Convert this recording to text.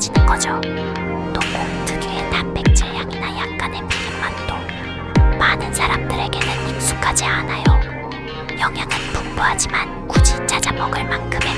느껴지는 거죠. 또콩 특유의 단백질 향이나 약간의 비린 맛도 많은 사람들에게는 익숙하지 않아요. 영양은 풍부하지만 굳이 찾아 먹을 만큼의